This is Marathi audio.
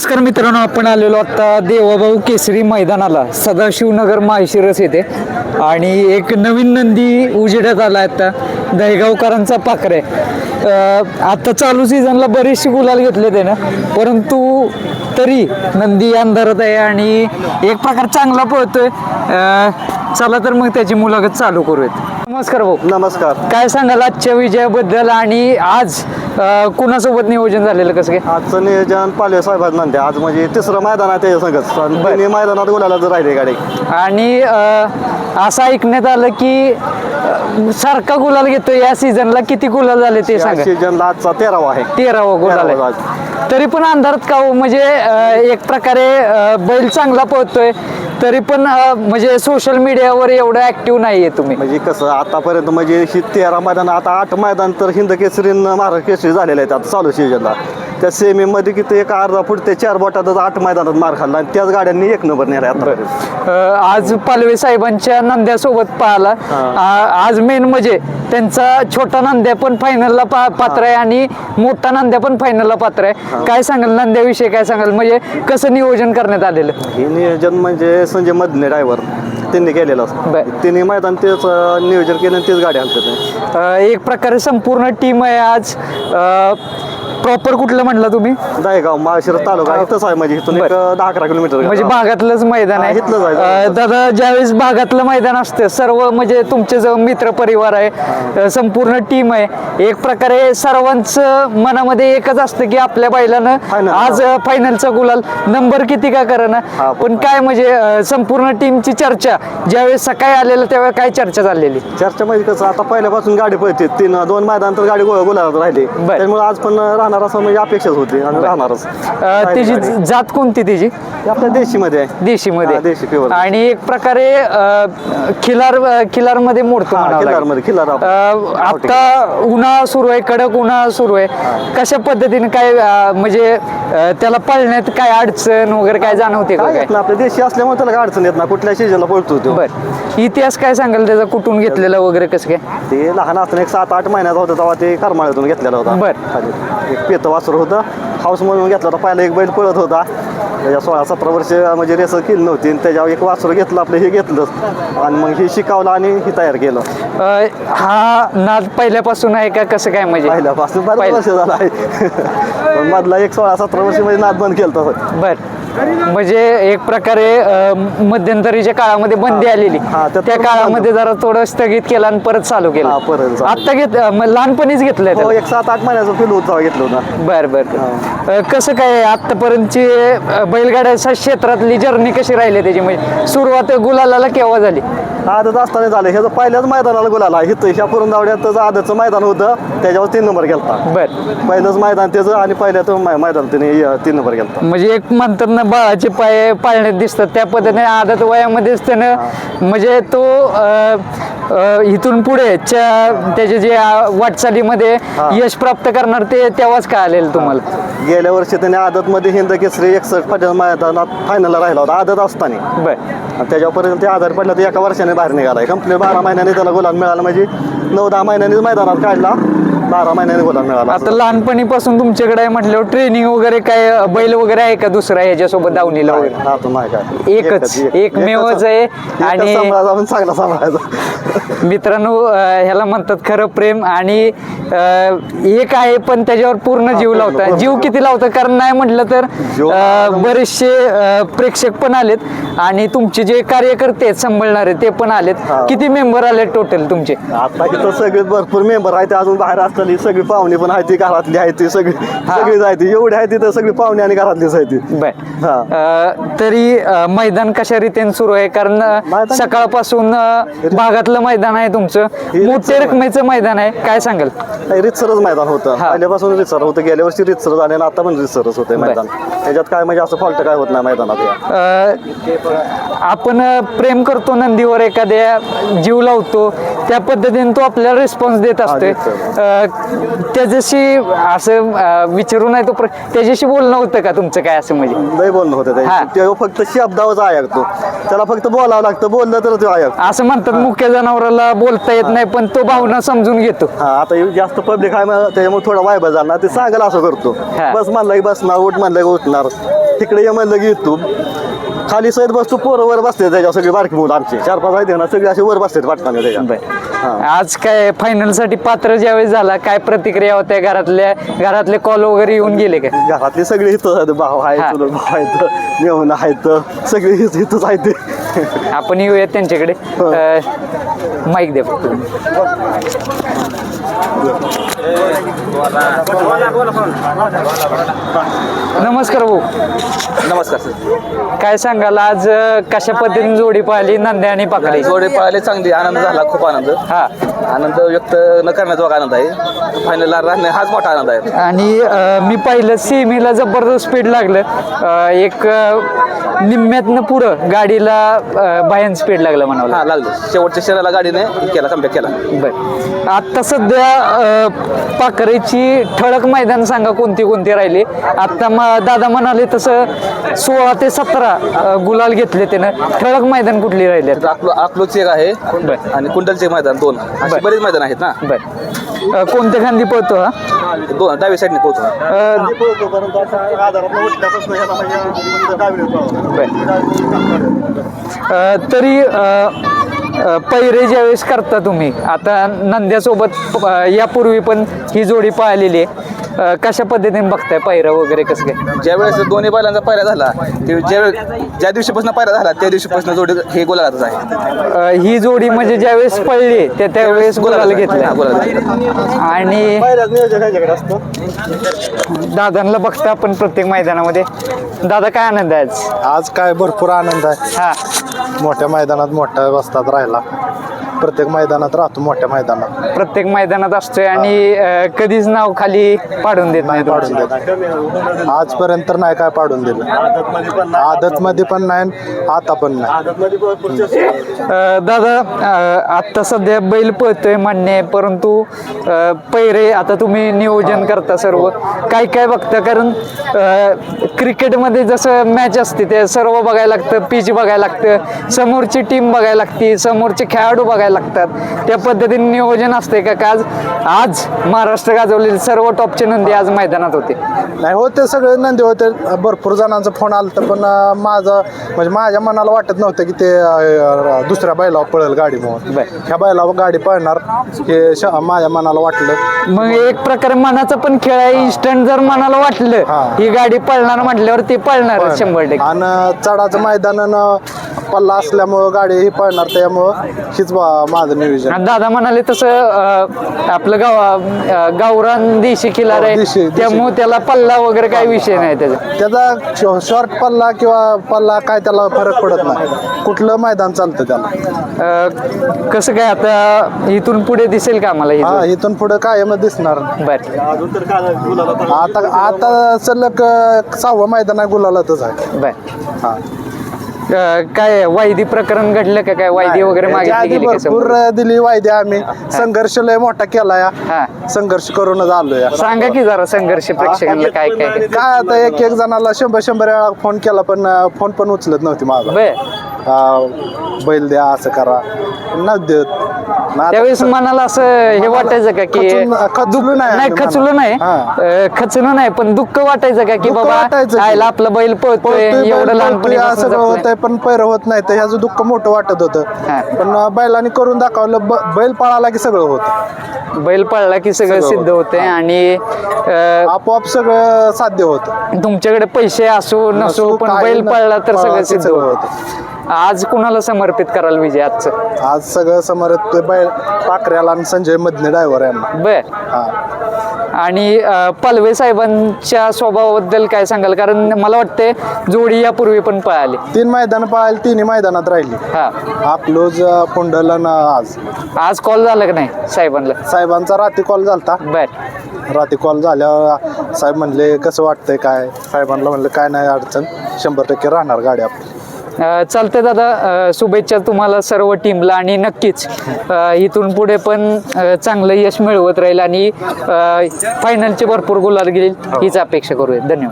नमस्कार मित्रांनो आपण आलेलो आता देवाभाऊ केसरी मैदानाला सदाशिवनगर माहेशिरस येथे. आणि एक नवीन नंदी उजेडात आला आता दहेगावकरांचा पाखरे. आहे आता चालू सीझनला बरेचसे गुलाल घेतले त्यानं परंतु तरी नंदी अंधारात आहे आणि एक प्रकार चांगला पळतोय. चला तर मग त्याची मुलाखत चालू करूयात. नमस्कार भाऊ. नमस्कार. काय सांगाल आजच्या विजयाबद्दल आणि आज अं, कुणासोबत नियोजन झालेलं कसं काय? आजचं नियोजन पालवे साहेबात म्हणते. आज म्हणजे तिसरं मैदान आहे त्याच्या संगत. तिन्ही मैदानात गुलाला जर राहिले गाडी. आणि अ, असं ऐकण्यात आलं की अ, सारखा गुलाल घेतो या सीझनला किती गुलाल झाले ते सांगा. सीजनला आजचा तेरावा आहे. तेरावा गुलाल तेरावा आहे तरी पण अंधारात का हो? म्हणजे अ, एक प्रकारे अ, बैल चांगला पळतोय. तरी पण म्हणजे सोशल मीडियावर एवढं ऍक्टिव्ह नाहीये तुम्ही. म्हणजे कसं आतापर्यंत म्हणजे ही तेरा मैदान आता आठ मैदान तर हिंद केसरी महाराष्ट्र केसरी झालेले आहेत आता चालू सीजनला त्या सेमीमध्ये किती एक अर्धा फूट ते चार बोटातच आठ मैदानात मार खाल्ला आणि त्याच गाड्यांनी एक नंबर नेला अ, आज पालवे साहेबांच्या नंद्यासोबत पाहला. आ- आज मेन म्हणजे त्यांचा छोटा नंद्या पण फायनलला पा पात्र आहे आणि मोठा नंद्या पण फायनलला पात्र आहे. काय सांगाल? नंद्याविषयी काय सांगाल? म्हणजे कसं नियोजन करण्यात आलेलं? हे नियोजन म्हणजे संजय मधने ड्रायव्हर त्यांनी केलेलं बर. तिन्ही मैदान तेच अं, नियोजन केलं आणि तेच गाडी हलतात अ, एक प्रकारे संपूर्ण टीम आहे आज. प्रॉपर कुठलं म्हटलं तुम्ही? दहेगाव माळशिरस तालुका. इथंच आहे म्हणजे इथून एक दहा अकरा किलोमीटर म्हणजे भागातलंच मैदान आहे. इथलंच आहे. दादा ज्यावेळेस भागातलं मैदान असतं सर्व म्हणजे तुमचे जो मित्र परिवार आहे संपूर्ण टीम आहे एक प्रकारे सर्वांचं मनामध्ये एकच असतं की आपल्या बैलानं. आज फायनलचा गुलाल. नंबर किती का करणं हा, पण काय म्हणजे संपूर्ण टीमची चर्चा. ज्यावेळेस सकाळी आलेलं त्यावेळेस काय चर्चा चाललेली चर्चा म्हणजे कसं आता पहिल्यापासून गाडी पळते. तीन दोन मैदान तर गाडी गो- गुलाबात राहिली. त्यामुळे आज पण राहणार असं म्हणजे अपेक्षाच होती आणि राहणारच. अ, गाडी. जात कोणती तिची ती आपल्या देशीमध्ये. आहे देशीमध्ये. हा, देशी pure. आणि एक प्रकारे अ, खिलार खिलारमध्ये मोडतो हा, म्हणावं लागेल. खिल्लारमध्ये, खिल्लार आप- अ, आता उन्हाळा सुरू आहे कडक उन्हाळा सुरू आहे. कशा पद्धतीने काय अ, म्हणजे अ, त्याला पळण्यात काय अडचण वगैरे काय जाणवते का काय काय? येत ना आपल्या देशी असल्यामुळे त्याला काय अडचण येत ना कुठल्या सीजनला पळतो तो. बर. इतिहास काय सांगाल त्याचा? कुठून घेतलेला वगैरे कसं काय? ते लहान असताना एक सात आठ महिन्याचा होता तेव्हा ते करमाळ्यातून घेतलेला होता. बर. खाली. एक पेत वासर होतं. हाऊस म्हणून घेतला होता पहिला एक बैल पळत होता. त्याच्या सोळा सतरा वर्ष म्हणजे रेस केली नव्हती आणि त्याच्यावर एक वासर घेतलं आपलं हे घेतलं. आणि मग हे शिकावलं आणि हे तयार केलं. हा नाद पहिल्यापासून आहे का? कसं काय म्हणजे? पहिल्यापासून पहिलं- वर्ष झालं आहे. मधला एक सोळा सतरा वर्ष म्हणजे नाद बंद केलं तसं. बर. म्हणजे एक प्रकारे मध्यंतरीच्या काळामध्ये बंदी आलेली. हा, त्या काळामध्ये जरा थोडं स्थगित केलं आणि परत चालू केलं. परत. आता घेत लहानपणीच घेतलंय हो. एक सात आठ महिन्याचं फिल होतं घेतलं होतं. बर बर कसं काय आतापर्यंतची बैलगाड्याच्या क्षेत्रातली जर्नी कशी राहिली त्याची? म्हणजे सुरुवात गुलालाला केव्हा झाली? आदत असताना झालं. ह्याचं पहिल्याच मैदानाला गुलाला इथं ह्या पुरंदावड्यात आदतचं मैदान होतं त्याच्यावर तीन नंबर गेलता. बर. पहिलंच मैदान त्याचं आणि पहिल्या तो मै- मैदान त्याने तीन नंबर गेलता. म्हणजे एक म्हणतात ना बाळाचे पाय पाळण्यात दिसतात. त्या पद्धतीने आदत वयामध्येच त्यानं म्हणजे तो इथून पुढे त्याचे जे वाटचालीमध्ये यश प्राप्त करणार ते तेव्हाच काय आलेलं तुम्हाला. गेल्या वर्षी त्याने आदतमध्ये हिंद केसरी एकसष्ट मैदानात फायनलला राहिला होता आदत असताना. बर. आणि त्याच्यापर्यंत ते आधार पडला तर एका वर्षाने बाहेर निघाला कंप्लीट बारा महिन्याने त्याला गुलाल मिळाला. म्हणजे नऊ दहा महिन्यांनीच मैदानात काढला. बारा महिन्याने गुलाल मिळाला. आता लहानपणीपासून तुमच्याकडे आहे म्हटल्यावर ट्रेनिंग वगैरे काय बैल वगैरे आहे का दुसरा ह्याच्यासोबत दावणीला? वगैरे नाही काय. एकच, एक- एकमेवच आहे आणि- चांगला सांभाळायचा. मित्रांनो ह्याला म्हणतात खरं प्रेम आणि एक आहे पण त्याच्यावर पूर्ण जीव लावता. जीव किती लावतं कारण नाही म्हटलं तर बरेचसे प्रेक्षक पण आलेत आणि तुमचे जे कार्यकर्ते आहेत सांभाळणारे ते पण आलेत. हा. किती मेंबर आले टोटल तुमचे? आता सगळे भरपूर मेंबर आहेत अजून बाहेर असलेली सगळी पाहुणे पण आहेत ती घरातली आहेत ती सगळी सगळीच आहेत एवढी आहेत तिथं सगळी पाहुणे आणि घरातलीच आहेत ती. बर. हा. अ, तरी अ, मैदान कशा रीतीने सुरू आहे? कारण अ, मैदान- सकाळपासून अ, भागातलं मैदान आहे तुमचं. हे रितसर- रकमेचं मैदान. आहे. काय सांगाल? नाही रितसरच मैदान होतं. हा. पहिल्यापासून रितसर होतं गेल्या वर्षी रितसर झाले आणि आता पण रितसरच होते मैदान. त्याच्यात काय म्हणजे असं फॉल्ट काय होत नाही मैदानात या. अ, आपण प्रेम करतो नंदीवर एखाद्या जीव लावतो त्या पद्धतीने तो आपल्याला रिस्पॉन्स देत असतोय. त्याच्याशी असं अं, विचारू नाही तो प्र- त्याच्याशी बोलणं होतं का तुमचं काय असं म्हणजे? लय बोलणं होतं हा. ते तो फक्त शब्दावरच ऐकतो त्याला फक्त बोलावं लागतं. बोललं तर तो ऐकतो असं म्हणतात मुख्य जनावराला बोलता येत नाही पण तो भावना समजून घेतो. आता जास्त पब्लिक आहे त्याच्यामुळे थोडा वायबा झाला ते सांगायला असं करतो. बस म्हणलं की बसणार उठ म्हणलं की उठणार. तिकडे ये म्हणलं की येतो खाली सैद बसतो पोरं वर बसते त्याच्या सगळी बारकी मुलं आमची चार पाच आहेत ना सगळे असे वर बसतात त्याच्या हा. आज काय फायनलसाठी पात्र ज्यावेळेस झाला काय प्रतिक्रिया होत्या घरातल्या घरातले कॉल वगैरे येऊन गेले का घरातली सगळी इथं आहेत. भाऊ हा. आहे चुलत भाऊ आहेत मेहून आहेत सगळे इथं- इथंच आहेत आपण येऊयात त्यांच्याकडे हो. माईक दे फक्त नमस्कार भाऊ. नमस्कार सर. काय सांगाल आज अं, कशा पद्धतीने जोडी पाहिली नंद्या आणि पाकडी जोडे पळाले चांगली. आनंद झाला खूप आनंद. हा. आनंद व्यक्त न करण्याचा बघा आनंद आहे. फायनलला राहणे हाच मोठा आनंद आहे. आणि अं, मी पाहिलं सेमीला जबरदस्त स्पीड लागलं. अं, एक अं, निम्म्यातनं पुढं गाडीला अं, भयान स्पीड लागलं म्हणावं हा लागलं. शेवटच्या शरीराला गाडीने केला कमबॅक केला. बर. आता सध्या अ, पाखरेची ठळक मैदान सांगा कोणती कोणती राहिली? आता म दादा म्हणाले तसं सोळा ते सतरा गुलाल घेतले त्यानं. ठळक मैदान कुठली राहिली? अकलो अकलोचे एक आहे बर. आणि कुंडलचे एक मैदान दोन. बर. बरेच मैदान आहेत ना? बर. अ, कोणत्या खांदी पळतो हा? दोन डाव्या साईडने पोहोचतो अ, अ, तरी अ, पैरे ज्यावेळेस करता तुम्ही आता नंद्यासोबत यापूर्वी पण ही जोडी पाहिलेली आहे. कशा पद्धतीने बघताय पैरा वगैरे कसं काय? ज्यावेळेस दोन्ही बैलांचा पायरा झाला ते ज्यावेळेस ज्या दिवशीपासून पायरा झाला त्या दिवशीपासून जोडी हे गोलाघातच आहे. ही जोडी म्हणजे ज्यावेळेस पडली त्या त्यावेळेस गुलाल हा, घेतला गुलाल. आणि नियोजन असतं. दादांना बघता आपण प्रत्येक मैदानामध्ये. दादा काय आनंद आहे आज? आज काय भरपूर आनंद आहे. हा. मोठ्या मैदानात मोठ्या वस्तात राहिला. प्रत्येक मैदानात राहतो मोठ्या मैदानात. प्रत्येक मैदानात असतोय आणि अ, कधीच नाव खाली पाडून देत नाही नाही पाडून देत आजपर्यंत तर नाही काय पाडून दिलं. आदत मध्ये पण नाही आता पण नाही. अ, दादा अ, आत्ता सध्या बैल पळतोय मान्य आहे परंतु अ, पैरे आता तुम्ही नियोजन करता सर्व. काय काय बघता? कारण अ, क्रिकेटमध्ये जसं मॅच असते ते सर्व बघायला लागतं पिच बघायला लागतं. समोरची टीम बघायला लागते समोरचे खेळाडू बघायला लागतात. त्या पद्धतीने नियोजन असते का? आज आज महाराष्ट्र गाजवलेले सर्व टॉपचे नंदी आज मैदानात होते. नाही होते सगळे नंदी होते. भरपूर जणांचा फोन आला तर पण माझं म्हणजे माझ्या मनाला वाटत नव्हतं की ते दुसऱ्या बैलावर पळेल गाडी म्हणून. ह्या बैलावर गाडी पळणार हे माझ्या मनाला वाटलं. मग एक प्रकारे मनाचा पण खेळ आहे. इन्स्टंट जर मनाला वाटलं हा. गाडी पळणार म्हटल्यावर ती पळणार. शंभर टक्के. आणि चढाचं मैदान पल्ला असल्यामुळं गाडी ही पळणार त्यामुळं हीच बा- माझं नियोजन. आणि दादा म्हणाले तसं अं, आपलं गाव अं, गावरान देशी हो, आहे. देशी- देशी. त्यामुळे त्याला पल्ला वगैरे काही विषय नाही त्याचा. त्याचा शॉर्ट पल्ला किंवा पल्ला काय त्याला फरक पडत नाही. कुठलं मैदान चालतं त्याला. अं, कसं काय आता इथून पुढे दिसेल का आम्हाला ही हा? इथून पुढे कायम दिसणार. बर. आता आता सलग अं, सहावं मैदान आहे गुलालातच आहे. बर. हा. अं, काय वायदी प्रकरण घडलं का? काय वायदी वगैरे याच्या मागितली आधी गेली का भरपूर समोर? दिली वायदे आम्ही. संघर्ष लय मोठा केलाय हा. संघर्ष करूनच आलोय. सांगा की जरा संघर्ष प्रेक्षकांना काय काय काय? काय आता एक एक जणाला शंभर शंभर वेळा फोन केला पण फोन पण उचलत नव्हती माझा बर. अं, बैल द्या असं करा. नाही देत. आता त्यावेळेस मनाला असं हे वाटायचं का की खचून- खचलो नाही नाही आम्ही खचलो नाही. अं, खचलो नाही पण दुःख वाटायचं का की दुःख बाबा की. आयला आपला बैल पळतोय पळतोय, बैल एवढं पळतोय, लहानपणी असं सगळं होतंय पण पैर होत नाही तर ह्याचं दुःख मोठं वाटत होतं. हा. पण बैलांनी करून दाखवलं ब- बैल पळाला की सगळं होतं. बैल पळला की सगळं सगळं सिद्ध होतं. आणि अं, आपोआप सगळं साध्य होतं. तुमच्याकडे पैसे असो नसो नसो, पण काही बैल न- पळला तर सगळं सिद्ध सगळं होत. आज कुणाला समर्पित कराल विजय आजचं? आज सगळं समोर बैल पाकऱ्याला आणि संजय मधने ड्रायव्हर यांना बर. हा. आणि अं, पालवे साहेबांच्या स्वभावाबद्दल काय सांगाल? कारण मला वाटते जोडी यापूर्वी पण पळाली. तीन मैदान पाहायला तिन्ही मैदानात राहिली. हा. आपलोज पुंडल आणि आज. आज कॉल झाला का नाही साहेबांना? साहेबांचा रात्री कॉल झालता. बर. रात्री कॉल झाल्यावर साहेब म्हणले कसं वाटतंय काय? साहेबांना म्हणलं काय नाही अडचण. शंभर टक्के राहणार गाडी आपली. चालतंय दादा. शुभेच्छा तुम्हाला सर्व टीमला आणि नक्कीच इथून पुढे पण चांगलं यश मिळवत राहील आणि फायनलचे भरपूर गुलाल घेईल हीच अपेक्षा करूया. धन्यवाद.